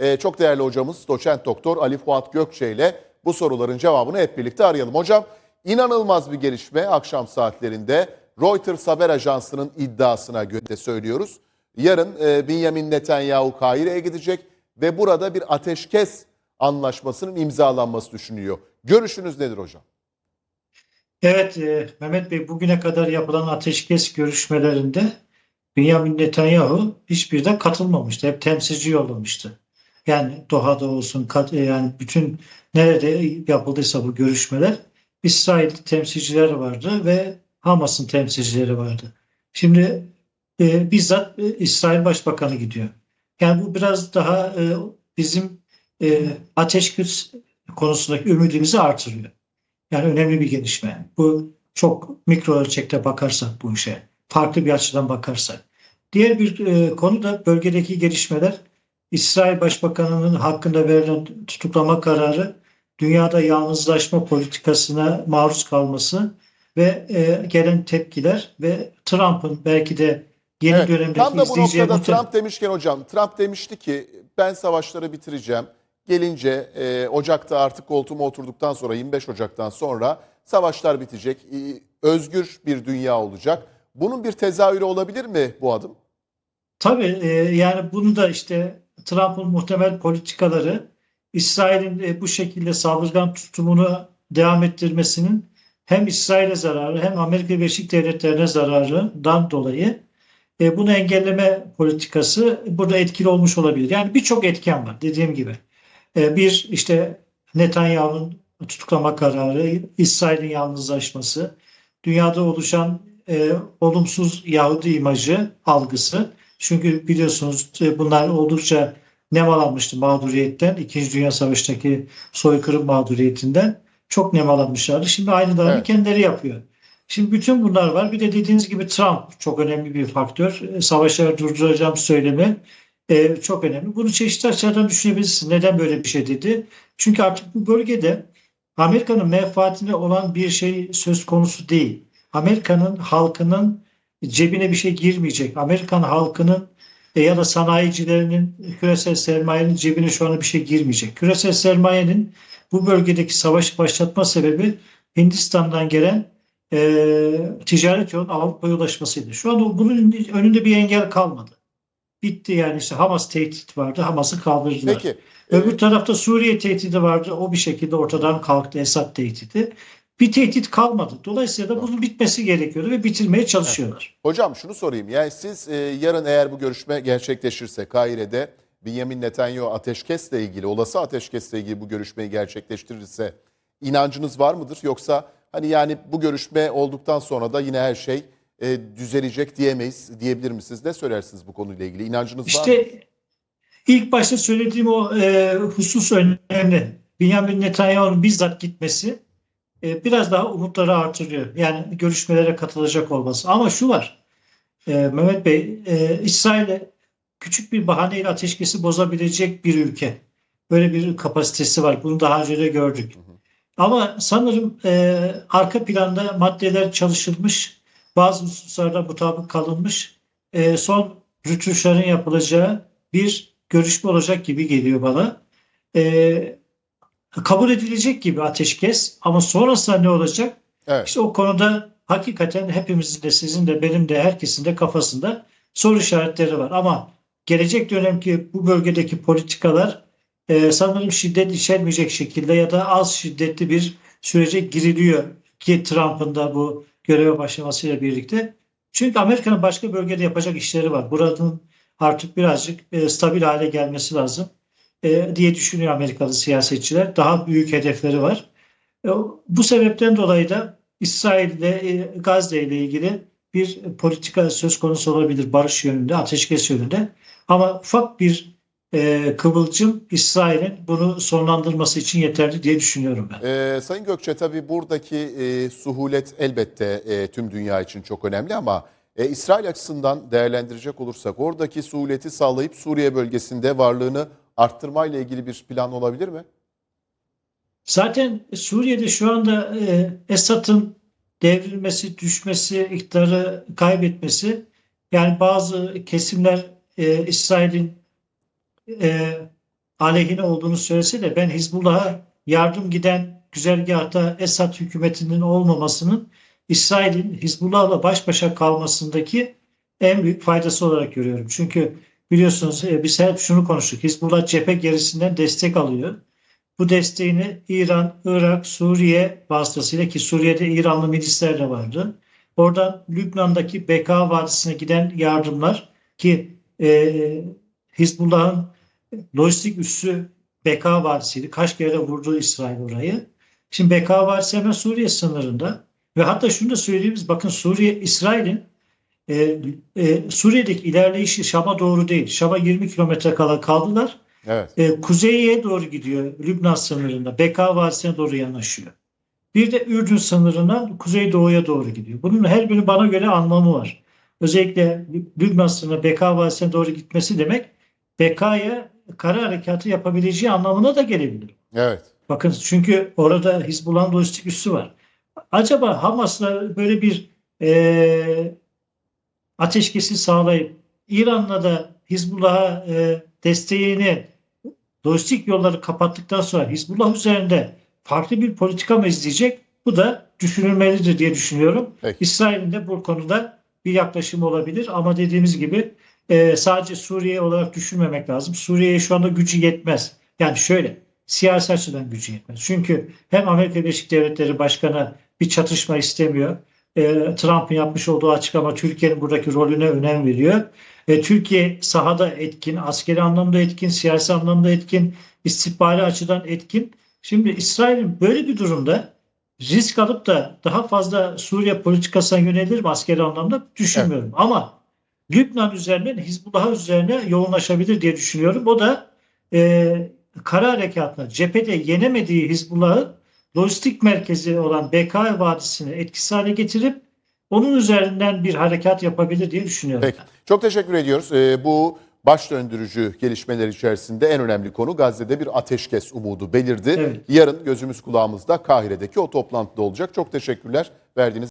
Ee, çok değerli hocamız doçent doktor Ali Fuat Gökçe ile bu soruların cevabını hep birlikte arayalım. Hocam inanılmaz bir gelişme akşam saatlerinde Reuters haber ajansının iddiasına göre söylüyoruz. Yarın e, Benjamin Netanyahu Kahire'ye gidecek ve burada bir ateşkes anlaşmasının imzalanması düşünüyor. Görüşünüz nedir hocam? Evet, e, Mehmet Bey bugüne kadar yapılan ateşkes görüşmelerinde Benjamin Netanyahu hiçbir de katılmamıştı. Hep temsilci yollamıştı. Yani Doha'da olsun, e, yani bütün nerede yapıldıysa bu görüşmeler İsrail temsilcileri vardı ve Hamas'ın temsilcileri vardı. Şimdi e, bizzat e, İsrail Başbakanı gidiyor. Yani bu biraz daha e, bizim e, ateşkes konusundaki ümidimizi artırıyor. Yani önemli bir gelişme. Bu çok mikro ölçekte bakarsak bu işe, farklı bir açıdan bakarsak. Diğer bir e, konu da bölgedeki gelişmeler. İsrail Başbakanı'nın hakkında verilen tutuklama kararı dünyada yalnızlaşma politikasına maruz kalması ve e, gelen tepkiler ve Trump'ın belki de yeni Evet, dönemdeki Tam da bu noktada muhtemelen- Trump demişken hocam, Trump demişti ki ben savaşları bitireceğim. Gelince e, Ocak'ta artık koltuğuma oturduktan sonra 25 Ocak'tan sonra savaşlar bitecek. e, özgür bir dünya olacak. Bunun bir tezahürü olabilir mi bu adım? Tabii e, yani bunu da işte Trump'ın muhtemel politikaları İsrail'in e, bu şekilde saldırgan tutumunu devam ettirmesinin hem İsrail'e zararı hem Amerika Birleşik Devletleri'ne zararından dolayı e, bunu engelleme politikası burada etkili olmuş olabilir. Yani birçok etken var dediğim gibi. E, bir işte Netanyahu'nun tutuklama kararı, İsrail'in yalnızlaşması, dünyada oluşan e, olumsuz Yahudi imajı algısı. Çünkü biliyorsunuz e, bunlar oldukça nemalanmıştı mağduriyetten. İkinci Dünya Savaşı'ndaki soykırım mağduriyetinden çok nemalanmışlardı. Şimdi aynılarını Evet. kendileri yapıyor. Şimdi bütün bunlar var. Bir de dediğiniz gibi Trump çok önemli bir faktör. E, Savaşları durduracağım söylemi e, çok önemli. Bunu çeşitli açılardan düşünebilirsiniz. Neden böyle bir şey dedi? Çünkü artık bu bölgede Amerika'nın menfaatine olan bir şey söz konusu değil. Amerika'nın halkının cebine bir şey girmeyecek. Amerikan halkının e, ya da sanayicilerinin küresel sermayenin cebine şu anda bir şey girmeyecek. Küresel sermayenin bu bölgedeki savaşı başlatma sebebi Hindistan'dan gelen e, ticaret yolunun Avrupa'ya ulaşmasıydı. Şu anda bunun önünde bir engel kalmadı. Bitti yani işte Hamas tehdit vardı. Hamas'ı kaldırdılar. Peki. e, Öbür tarafta Suriye tehdidi vardı. O bir şekilde ortadan kalktı Esad tehdidi. Bir tehdit kalmadı. Dolayısıyla da bunun bitmesi gerekiyordu ve bitirmeye çalışıyorlar. Hocam şunu sorayım. Yani siz e, yarın eğer bu görüşme gerçekleşirse Kahire'de Benjamin Netanyahu ateşkesle ilgili, olası ateşkesle ilgili bu görüşmeyi gerçekleştirirse inancınız var mıdır? Yoksa hani yani bu görüşme olduktan sonra da yine her şey e, düzelecek diyemeyiz, diyebilir misiniz? Ne söylersiniz bu konuyla ilgili? İnancınız var mı? İşte ilk başta söylediğim o e, husus önemli. Benjamin Netanyahu'nun bizzat gitmesi e, biraz daha umutları artırıyor. Yani görüşmelere katılacak olması. Ama şu var e, Mehmet Bey, e, İsrail'e küçük bir bahaneyle ateşkesi bozabilecek bir ülke. Böyle bir kapasitesi var. Bunu daha önce de gördük. Ama sanırım e, arka planda maddeler çalışılmış, bazı hususlarda mutabık kalınmış, e, son rütuşların yapılacağı bir görüşme olacak gibi geliyor bana. E, kabul edilecek gibi ateşkes ama sonrasında ne olacak? Evet. İşte o konuda hakikaten hepimizin de sizin de benim de herkesin de kafasında soru işaretleri var. Ama gelecek dönemki bu bölgedeki politikalar e, sanırım şiddet içermeyecek şekilde ya da az şiddetli bir sürece giriliyor ki Trump'ın da bu göreve başlamasıyla birlikte. Çünkü Amerika'nın başka bölgede yapacak işleri var. Buranın artık birazcık e, stabil hale gelmesi lazım e, diye düşünüyor Amerikalı siyasetçiler. Daha büyük hedefleri var. E, bu sebepten dolayı da İsrail ile e, Gazze ile ilgili bir politika söz konusu olabilir barış yönünde, ateşkes yönünde. Ama ufak bir e, kıvılcım İsrail'in bunu sonlandırması için yeterli diye düşünüyorum ben. Ee, Sayın Gökçe tabii buradaki e, suhulet elbette e, tüm dünya için çok önemli ama e, İsrail açısından değerlendirecek olursak oradaki suhuleti sağlayıp Suriye bölgesinde varlığını arttırmayla ilgili bir plan olabilir mi? Zaten Suriye'de şu anda e, Esad'ın devrilmesi, düşmesi, iktidarı kaybetmesi yani bazı kesimler e, İsrail'in e, aleyhine olduğunu söylese de ben Hizbullah'a yardım giden güzergahta Esad hükümetinin olmamasının İsrail'in Hizbullah'la baş başa kalmasındaki en büyük faydası olarak görüyorum. Çünkü biliyorsunuz e, biz hep şunu konuştuk. Hizbullah cephe gerisinden destek alıyor. Bu desteğini İran, Irak, Suriye vasıtasıyla ki Suriye'de İranlı milisler de vardı. Oradan Lübnan'daki Beka Vadisi'ne giden yardımlar ki e, Hizbullah'ın lojistik üssü Beka Vadisi'ydi. Kaç kere de vurdu İsrail orayı. Şimdi Beka Vadisi hemen Suriye sınırında. Ve hatta şunu da söyleyeyim. Bakın Suriye, İsrail'in e, e, Suriye'deki ilerleyişi Şam'a doğru değil. Şam'a 20 kilometre kala kaldılar. Evet. E, kuzeye doğru gidiyor Lübnan sınırında. Beka Vadisi'ne doğru yanaşıyor. Bir de Ürdün sınırından kuzeydoğuya doğru gidiyor. Bunun her biri bana göre anlamı var. Özellikle Lübnan sınırına Beka Vadisi'ne doğru gitmesi demek Beka'ya kara harekatı yapabileceği anlamına da gelebilir. Evet. Bakın çünkü orada Hizbullah'ın lojistik üssü var. Acaba Hamas'la böyle bir e, ateşkesi sağlayıp İran'la da Hizbullah'a e, desteğini lojistik yolları kapattıktan sonra Hizbullah üzerinde farklı bir politika mı izleyecek? Bu da düşünülmelidir diye düşünüyorum. Peki. İsrail'in de bu konuda bir yaklaşımı olabilir ama dediğimiz gibi e, sadece Suriye olarak düşünmemek lazım. Suriye'ye şu anda gücü yetmez. Yani şöyle siyasi açıdan gücü yetmez. Çünkü hem Amerika Birleşik Devletleri Başkanı bir çatışma istemiyor. E, Trump'ın yapmış olduğu açıklama Türkiye'nin buradaki rolüne önem veriyor. E, Türkiye sahada etkin, askeri anlamda etkin, siyasi anlamda etkin, istihbari açıdan etkin. Şimdi İsrail'in böyle bir durumda risk alıp da daha fazla Suriye politikasına yönelir mi askeri anlamda düşünmüyorum. Ama Lübnan üzerinden Hizbullah üzerine yoğunlaşabilir diye düşünüyorum. O da e, kara harekatına cephede yenemediği Hizbullah'ı lojistik merkezi olan BK Vadisi'ni etkisiz hale getirip onun üzerinden bir harekat yapabilir diye düşünüyorum. Peki. Çok teşekkür ediyoruz. Ee, bu baş döndürücü gelişmeler içerisinde en önemli konu Gazze'de bir ateşkes umudu belirdi. Evet. Yarın gözümüz kulağımızda Kahire'deki o toplantıda olacak. Çok teşekkürler verdiğiniz